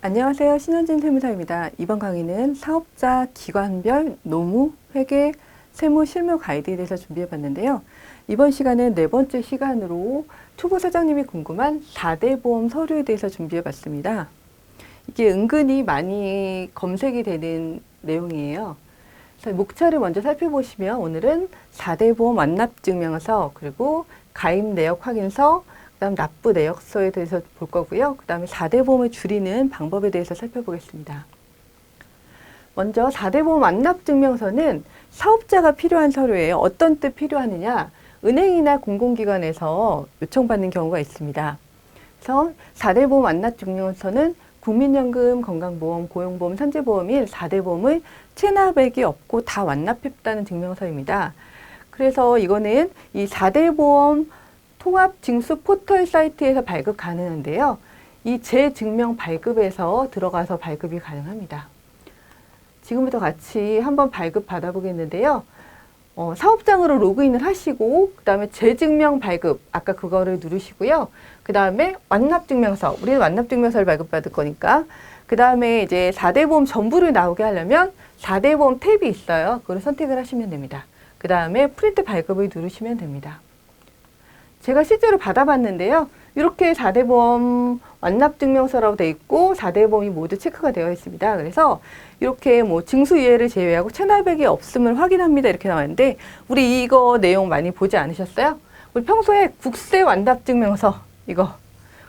안녕하세요. 신현진 세무사입니다. 이번 강의는 사업자 기관별 노무, 회계, 세무 실무 가이드에 대해서 준비해 봤는데요. 이번 시간은 네 번째 시간으로 초보 사장님이 궁금한 4대 보험 서류에 대해서 준비해 봤습니다. 이게 은근히 많이 검색이 되는 내용이에요. 목차를 먼저 살펴보시면 오늘은 4대 보험 완납증명서 그리고 가입 내역 확인서 그다음 납부 내역서에 대해서 볼 거고요. 그다음에 4대 보험을 줄이는 방법에 대해서 살펴보겠습니다. 먼저 4대 보험 완납 증명서는 사업자가 필요한 서류예요. 어떤 때 필요하느냐? 은행이나 공공기관에서 요청받는 경우가 있습니다. 그래서 4대 보험 완납 증명서는 국민연금, 건강보험, 고용보험, 산재보험인 4대 보험을 체납액이 없고 다 완납했다는 증명서입니다. 그래서 이거는 이 4대 보험 통합 징수 포털 사이트에서 발급 가능한데요. 이 재증명 발급에서 들어가서 발급이 가능합니다. 지금부터 같이 한번 발급 받아보겠는데요. 어, 사업장으로 로그인을 하시고 그 다음에 재증명 발급 아까 그거를 누르시고요. 그 다음에 완납증명서 우리는 완납증명서를 발급받을 거니까 그 다음에 이제 4대 보험 전부를 나오게 하려면 4대 보험 탭이 있어요. 그걸 선택을 하시면 됩니다. 그 다음에 프린트 발급을 누르시면 됩니다. 제가 실제로 받아봤는데요. 이렇게 4대 보험 완납 증명서라고 돼 있고 4대 보험이 모두 체크가 되어 있습니다. 그래서 이렇게 뭐 증수 이해를 제외하고 체납액이 없음을 확인합니다. 이렇게 나왔는데 우리 이거 내용 많이 보지 않으셨어요? 우리 평소에 국세 완납 증명서 이거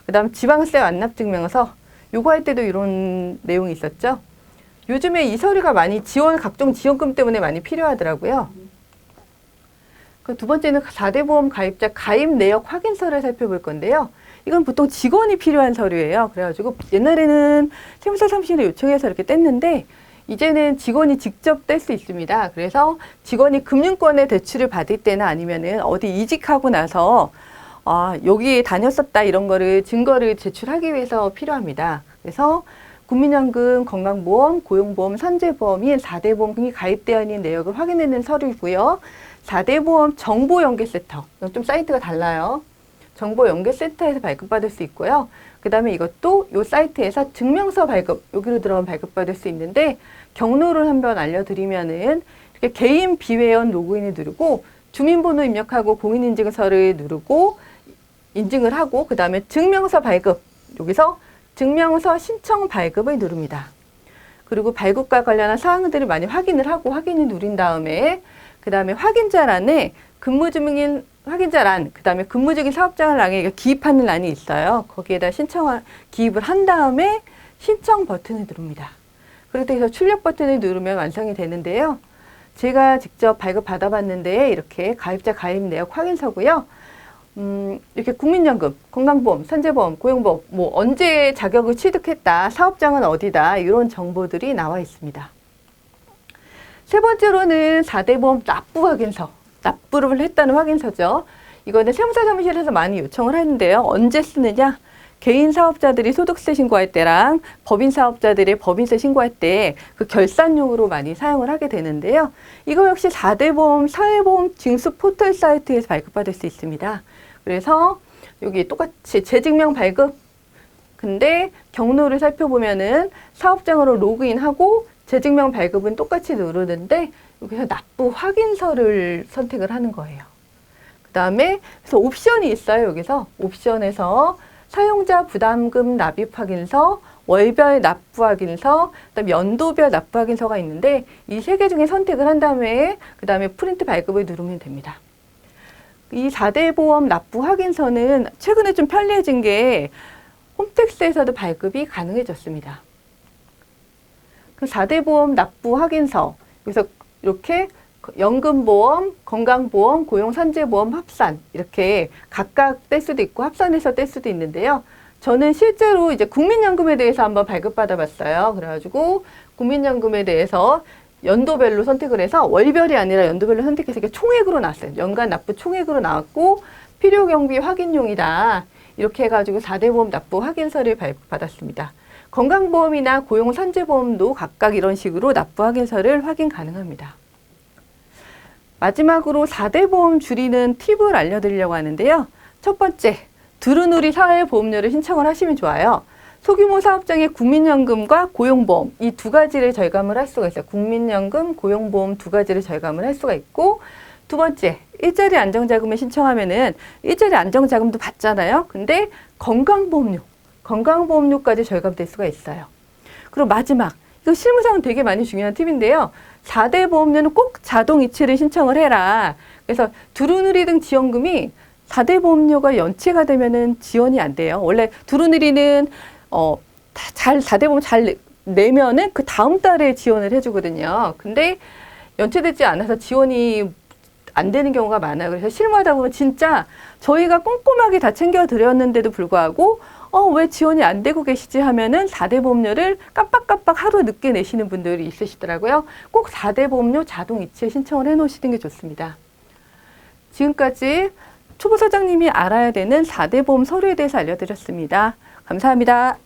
그다음 지방세 완납 증명서 요거 할 때도 이런 내용이 있었죠. 요즘에 이 서류가 많이 지원 각종 지원금 때문에 많이 필요하더라고요. 그두 번째는 4대 보험 가입자 가입 내역 확인서를 살펴볼 건데요. 이건 보통 직원이 필요한 서류예요. 그래가지고 옛날에는 세무사 사무실에 요청해서 이렇게 뗐는데 이제는 직원이 직접 뗄 수 있습니다. 그래서 직원이 금융권의 대출을 받을 때나 아니면은 어디 이직하고 나서 아, 여기 다녔었다 이런 거를 증거를 제출하기 위해서 필요합니다. 그래서 국민연금, 건강보험, 고용보험, 산재보험인 4대 보험이 가입되어 있는 내역을 확인하는 서류이고요. 4대 보험 정보 연계 센터. 좀 사이트가 달라요. 정보 연계 센터에서 발급받을 수 있고요. 그 다음에 이것도 이 사이트에서 증명서 발급, 여기로 들어가면 발급받을 수 있는데 경로를 한번 알려드리면은 이렇게 개인 비회원 로그인을 누르고 주민번호 입력하고 공인인증서를 누르고 인증을 하고 그 다음에 증명서 발급 여기서 증명서 신청 발급을 누릅니다. 그리고 발급과 관련한 사항들을 많이 확인을 하고 확인을 누린 다음에 그 다음에 확인자란에 근무 중인 확인자란, 그 다음에 근무 중인 사업자란에 기입하는 란이 있어요. 거기에다 신청, 기입을 한 다음에 신청 버튼을 누릅니다. 그렇게 해서 출력 버튼을 누르면 완성이 되는데요. 제가 직접 발급 받아봤는데 이렇게 가입자 가입 내역 확인서고요. 음, 이렇게 국민연금, 건강보험, 산재보험, 고용보험, 뭐 언제 자격을 취득했다, 사업장은 어디다 이런 정보들이 나와 있습니다. 세 번째로는 4대 보험 납부 확인서. 납부를 했다는 확인서죠. 이거는 세무사 사무실에서 많이 요청을 하는데요. 언제 쓰느냐? 개인 사업자들이 소득세 신고할 때랑 법인 사업자들이 법인세 신고할 때 그 결산용으로 많이 사용을 하게 되는데요. 이거 역시 4대 보험, 사회보험 징수 포털 사이트에서 발급받을 수 있습니다. 그래서 여기 똑같이 재증명 발급 근데 경로를 살펴보면은 사업장으로 로그인하고 재증명 발급은 똑같이 누르는데 여기서 납부 확인서를 선택을 하는 거예요. 그 다음에 그래서 옵션이 있어요. 여기서 옵션에서 사용자 부담금 납입 확인서, 월별 납부 확인서, 그다음 연도별 납부 확인서가 있는데 이 세 개 중에 선택을 한 다음에 그 다음에 프린트 발급을 누르면 됩니다. 이 4대 보험 납부 확인서는 최근에 좀 편리해진 게 홈택스에서도 발급이 가능해졌습니다. 그 4대 보험 납부 확인서 그래서 이렇게 연금보험, 건강보험, 고용산재보험 합산 이렇게 각각 뗄 수도 있고 합산해서 뗄 수도 있는데요. 저는 실제로 이제 국민연금에 대해서 한번 발급받아 봤어요. 그래가지고 국민연금에 대해서 연도별로 선택을 해서 월별이 아니라 연도별로 선택해서 이렇게 총액으로 나왔어요. 연간 납부 총액으로 나왔고 필요 경비 확인용이다. 이렇게 해가지고 4대 보험 납부 확인서를 발급받았습니다. 건강보험이나 고용산재보험도 각각 이런 식으로 납부 확인서를 확인 가능합니다. 마지막으로 4대 보험 줄이는 팁을 알려드리려고 하는데요. 첫 번째, 두루누리 사회보험료를 신청을 하시면 좋아요. 소규모 사업장의 국민연금과 고용보험 이 두 가지를 절감을 할 수가 있어요. 국민연금, 고용보험 두 가지를 절감을 할 수가 있고 두 번째 일자리 안정자금을 신청하면은 일자리 안정자금도 받잖아요. 근데 건강보험료, 건강보험료까지 절감될 수가 있어요. 그리고 마지막 이거 실무상은 되게 많이 중요한 팁인데요. 4대 보험료는 꼭 자동 이체를 신청을 해라. 그래서 두루누리 등 지원금이 4대 보험료가 연체가 되면은 지원이 안 돼요. 원래 두루누리는 어, 다잘 4대 보험 잘 내- 내면은 그 다음 달에 지원을 해주거든요. 근데 연체되지 않아서 지원이 안 되는 경우가 많아요. 그래서 실무하다 보면 진짜 저희가 꼼꼼하게 다 챙겨드렸는데도 불구하고 어, 왜 지원이 안 되고 계시지 하면은 4대 보험료를 깜빡깜빡 하루 늦게 내시는 분들이 있으시더라고요. 꼭 4대 보험료 자동 이체 신청을 해 놓으시는 게 좋습니다. 지금까지 초보 사장님이 알아야 되는 4대 보험 서류에 대해서 알려드렸습니다. 감사합니다.